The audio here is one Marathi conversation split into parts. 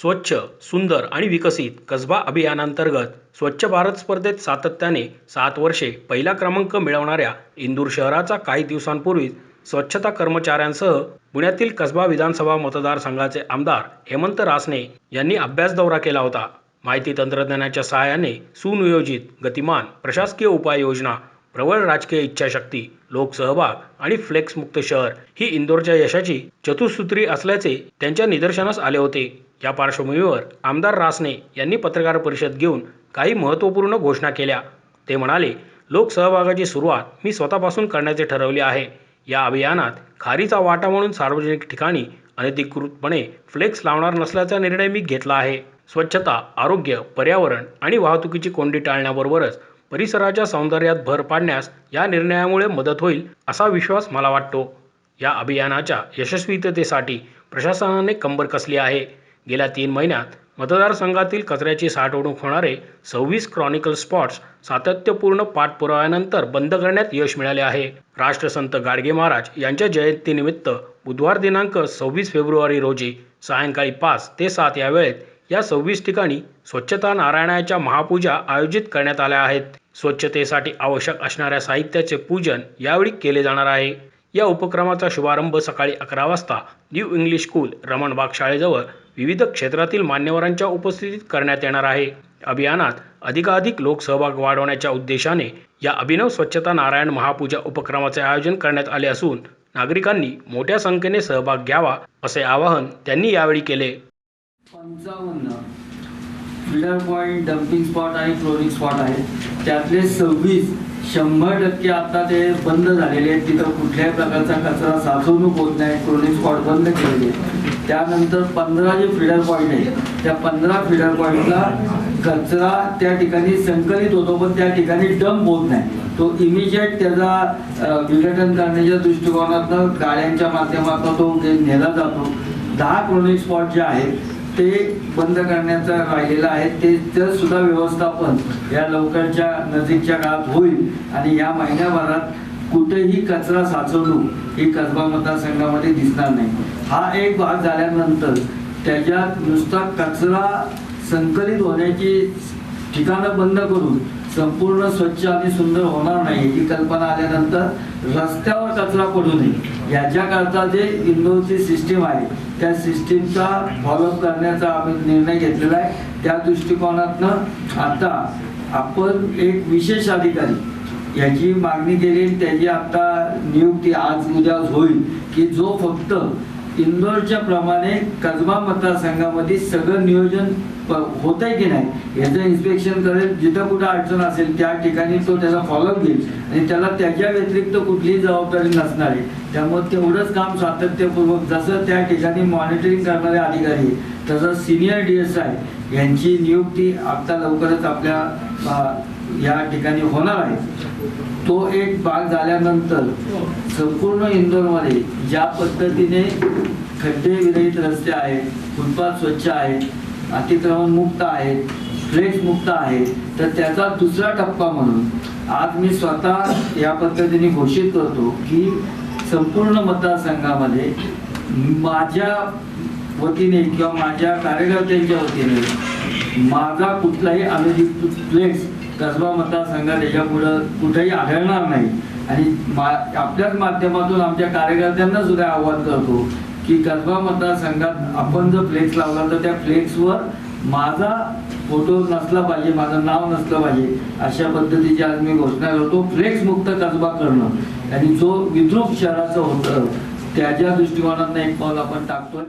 स्वच्छ सुंदर आणि विकसित कसबा अभियानांतर्गत स्वच्छ भारत स्पर्धेत सातत्याने सात वर्षे पहिला क्रमांक मिळवणाऱ्या इंदूर शहराचा काही दिवसांपूर्वीच स्वच्छता कर्मचाऱ्यांसह पुण्यातील कसबा विधानसभा मतदारसंघाचे आमदार हेमंत रासने यांनी अभ्यास दौरा केला होता. माहिती तंत्रज्ञानाच्या सहाय्याने सुनियोजित गतिमान प्रशासकीय उपाययोजना प्रबळ राजकीय इच्छाशक्ती लोकसहभाग आणि फ्लेक्समुक्त शहर ही इंदोरच्या यशाची चतुसूत्री असल्याचे त्यांच्या निदर्शनास आले होते. या पार्श्वभूमीवर आमदार रासने यांनी पत्रकार परिषद घेऊन काही महत्त्वपूर्ण घोषणा केल्या. ते म्हणाले लोकसहभागाची सुरुवात मी स्वतःपासून करण्याचे ठरवले आहे. या अभियानात खारीचा वाटा म्हणून सार्वजनिक ठिकाणी अनधिकृतपणे फ्लेक्स लावणार नसल्याचा निर्णय मी घेतला आहे. स्वच्छता आरोग्य पर्यावरण आणि वाहतुकीची कोंडी टाळण्याबरोबरच परिसराच्या सौंदर्यात भर पाडण्यास या निर्णयामुळे मदत होईल असा विश्वास मला वाटतो. या अभियानाच्या यशस्वीततेसाठी प्रशासनाने कंबर कसली आहे. गेल्या तीन महिन्यात मतदारसंघातील कचऱ्याची साठवणूक होणारे सव्वीस क्रॉनिकल स्पॉट्स सातत्यपूर्ण पाठपुराव्यानंतर बंद करण्यात यश मिळाले आहे. राष्ट्रसंत गाडगे महाराज यांच्या जयंतीनिमित्त बुधवार दिनांक सव्वीस फेब्रुवारी रोजी सायंकाळी पाच ते सात या वेळेत या सव्वीस ठिकाणी स्वच्छता नारायणाच्या महापूजा आयोजित करण्यात आल्या आहेत. स्वच्छतेसाठी आवश्यक असणाऱ्या साहित्याचे पूजन यावेळी केले जाणार आहे. या उपक्रमाचा शुभारंभ सकाळी अकरा वाजता न्यू इंग्लिश स्कूल रमणबाग शाळेजवळ विविध क्षेत्रातील मान्यवरांच्या उपस्थितीत करण्यात येणार आहे. अभियानात अधिकाधिक लोकसहभाग वाढवण्याच्या उद्देशाने या अभिनव स्वच्छता नारायण महापूजा उपक्रमाचे आयोजन करण्यात आले असून नागरिकांनी मोठ्या संख्येने सहभाग घ्यावा असे आवाहन त्यांनी यावेळी केले. पंचावन्न. फिडर पॉईंट डम्पिंग स्पॉट आणि फ्लोरिंग स्पॉट आहेत. त्यातले सव्वीस शंभर टक्के आता ते बंद झालेले आहेत. तिथं कुठल्याही प्रकारचा कचरा साचवणूक होत नाही. क्रोनिक स्पॉट बंद केलेले त्यानंतर पंधरा जे फिडर पॉईंट आहे त्या पंधरा फिडर पॉईंटला कचरा त्या ठिकाणी संकलित होतो पण त्या ठिकाणी डंप होत नाही. तो इमिजिएट त्याचा विघटन करण्याच्या दृष्टिकोनातनं गाड्यांच्या माध्यमातून तो नेला जातो. दहा क्रोनिक स्पॉट जे आहेत ते बंद करण्याचं राहिलेलं आहे ते तर सुद्धा व्यवस्थापन या लवकरच्या नजीकच्या काळात होईल आणि या महिन्याभरात कुठेही कचरा साचवणूक ही कसबा मतदारसंघामध्ये दिसणार नाही. हा एक भाग झाल्यानंतर त्याच्यात नुसता कचरा संकलित होण्याची ठिकाणं बंद करून संपूर्ण स्वच्छ आणि सुंदर होणार नाही ही कल्पना आल्यानंतर रस्त्यावर कचरा पडू नये. याच्याकरता जे इंदोरची सिस्टीम आहे त्या सिस्टीमचा फॉलोअप करण्याचा आम्ही निर्णय घेतलेला आहे. त्या दृष्टिकोनातनं आता आपण एक विशेष अधिकारी याची मागणी केली त्याची आता नियुक्ती आज उद्या होईल की जो फक्त इंदोरच्या प्रमाणे कसबा मतदारसंघामध्ये सगळं नियोजन होत आहे की नाही याचं इन्स्पेक्शन करेल जिथं कुठं अडचण असेल त्या ठिकाणी तो त्याचा फॉलोअप घेईल. आणि त्याला त्याच्या व्यतिरिक्त कुठलीही जबाबदारी नसणार आहे. त्यामुळे तेवढंच काम सातत्यपूर्वक जसं त्या ठिकाणी मॉनिटरिंग करणारे अधिकारी आहे, तसं सिनियर डी एस आय यांची नियुक्ती आता लवकरच आपल्या या ठिकाणी होणार आहे. तो एक भाग झाल्यानंतर संपूर्ण इंदोरमध्ये ज्या पद्धतीने खड्डे विरहित रस्ते आहेत फुटपाथ स्वच्छ आहेत अतिक्रमण मुक्त आहेत फ्लेक्स मुक्त आहे तर त्याचा दुसरा टप्पा म्हणून आज मी स्वतः या पद्धतीने घोषित करतो की संपूर्ण मतदारसंघामध्ये माझ्या वतीने किंवा माझ्या कार्यकर्त्यांच्या वतीने माझा कुठलाही अनुजित फ्लेक्स कसबा मतदारसंघात याच्यामुळं कुठेही आढळणार नाही. आणि मा आपल्याच माध्यमातून आमच्या कार्यकर्त्यांना सुद्धा आव्हान करतो की कसबा मतदारसंघात आपण जर फ्लेक्स लावला तर त्या फ्लेक्सवर माझा फोटो नसला पाहिजे माझं नाव नसलं पाहिजे अशा पद्धतीची आज मी घोषणा करतो. फ्लेक्स मुक्त कसबा करणं आणि जो विद्रूप शहराचं होतं त्याच्या दृष्टिकोनातून एक पाऊल आपण टाकतोय.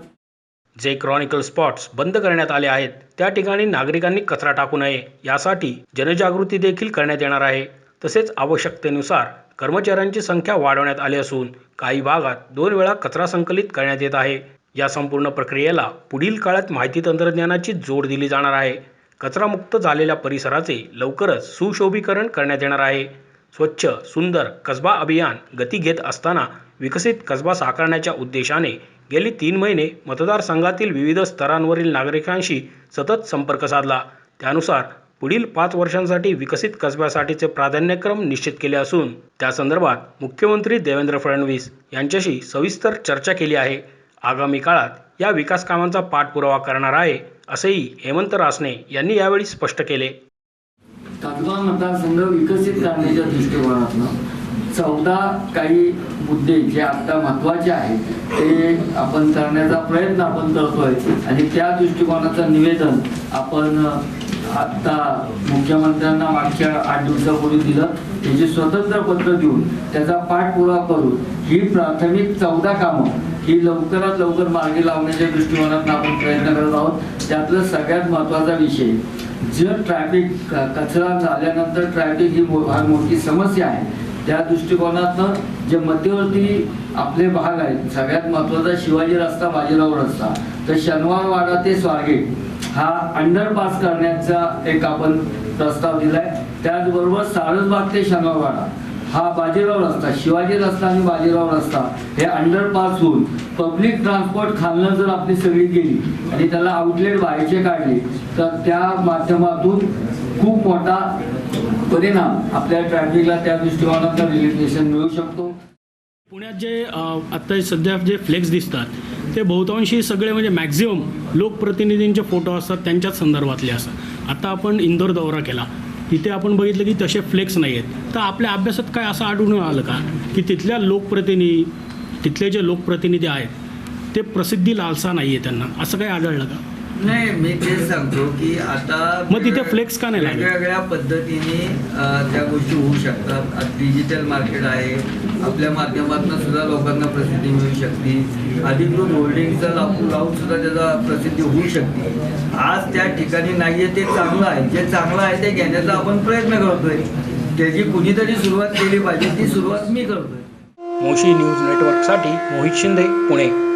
जे क्रॉनिकल स्पॉट्स बंद करण्यात आले आहेत त्या ठिकाणी नागरिकांनी कचरा टाकू नये यासाठी जनजागृती देखील करण्यात येणार आहे. तसेच आवश्यकतेनुसार कर्मचाऱ्यांची संख्या वाढवण्यात आली असून काही भागात दोन वेळा कचरा संकलित करण्यात येत आहे. या संपूर्ण प्रक्रियेला पुढील काळात माहिती तंत्रज्ञानाची जोड दिली जाणार आहे. कचरामुक्त झालेल्या परिसराचे लवकरच सुशोभीकरण करण्यात येणार आहे. स्वच्छ सुंदर कसबा अभियान गती घेत असताना विकसित कसबा साकारण्याच्या उद्देशाने गेली तीन महिने मतदारसंघातील विविध स्तरांवरील नागरिकांशी सतत संपर्क साधला. त्यानुसार पुढील पाच वर्षांसाठी विकसित कसब्यासाठीचे प्राधान्यक्रम निश्चित केले असून त्या संदर्भात मुख्यमंत्री देवेंद्र फडणवीस यांच्याशी सविस्तर चर्चा केली आहे. आगामी काळात या विकास कामांचा पाठपुरावा करणार आहे असेही हेमंत रासने यांनी यावेळी स्पष्ट केले. मतदारसंघ विकसित करण्याच्या दृष्टिकोनातून चौदा काही मुद्दे जे आता महत्त्वाचे आहेत ते आपण करण्याचा प्रयत्न आपण करतोय. आणि त्या दृष्टिकोनाचं निवेदन आपण आता मुख्यमंत्र्यांना मागच्या आठ दिवसापूर्वी दिलं. त्याची स्वतंत्र पत्र देऊन त्याचा पाठपुरावा करून ही प्राथमिक चौदा कामं ही लवकरात लवकर मार्गी लावण्याच्या दृष्टिकोनातून आपण प्रयत्न करत आहोत. त्यातलं सगळ्यात महत्त्वाचा विषय जर ट्रॅफिक कचरा झाल्यानंतर ट्रॅफिक ही फार मोठी समस्या आहे त्या दृष्टिकोनातनं जे मध्यवर्ती आपले भाग आहेत सगळ्यात महत्त्वाचा शिवाजी रस्ता बाजीराव रस्ता. तर शनिवारवाडा ते स्वारगेट हा अंडरपास करण्याचा एक आपण प्रस्ताव दिलाय. त्याचबरोबर सारसबाग ते शनिवारवाडा हा बाजीराव रस्ता शिवाजी रस्ता आणि बाजीराव रस्ता हे अंडरपास होऊन पब्लिक ट्रान्सपोर्ट खालनं जर आपली सगळी गेली आणि त्याला आउटलेट बाहेरचे काढले तर त्या माध्यमातून खूप मोठा परिणाम आपल्या ट्रॅफिकला त्या दृष्टिकोनातून रिलेटेशन मिळू शकतो. पुण्यात जे आत्ता सध्या जे फ्लेक्स दिसतात ते बहुतांशी सगळे म्हणजे मॅक्झिमम लोकप्रतिनिधींचे फोटो असतात त्यांच्याच संदर्भातले असतात. आता आपण इंदोर दौरा केला. तिथे आपण बघितलं की तसे फ्लेक्स नाही आहेत तर आपल्या अभ्यासात काय असं आढळून आलं का? की तिथल्या लोकप्रतिनिधी तिथले जे लोकप्रतिनिधी आहेत ते प्रसिद्धी लालसा नाही आहे त्यांना. असं काही आढळलं का? नाही मी तेच सांगतो की आता मग तिथे flex का नाही लागले? वेगवेगळ्या पद्धतीने अ, त्या गोष्टी होऊ शकतात. डिजिटल मार्केट आहे. आपल्या माध्यमातून सुद्धा लोकांना प्रसिद्धी मिळू शकते. अधिकृत होल्डिंगचा लावून लावून सुद्धा त्याचा प्रसिद्धी होऊ शकते. आज त्या ठिकाणी नाहीये ते चांगलं आहे. जे चांगलं आहे ते घेण्याचा आपण प्रयत्न करतोय. त्याची कुणीतरी सुरुवात केली पाहिजे ती सुरुवात मी करतोय. मोशी न्यूज नेटवर्कसाठी मोहित शिंदे पुणे.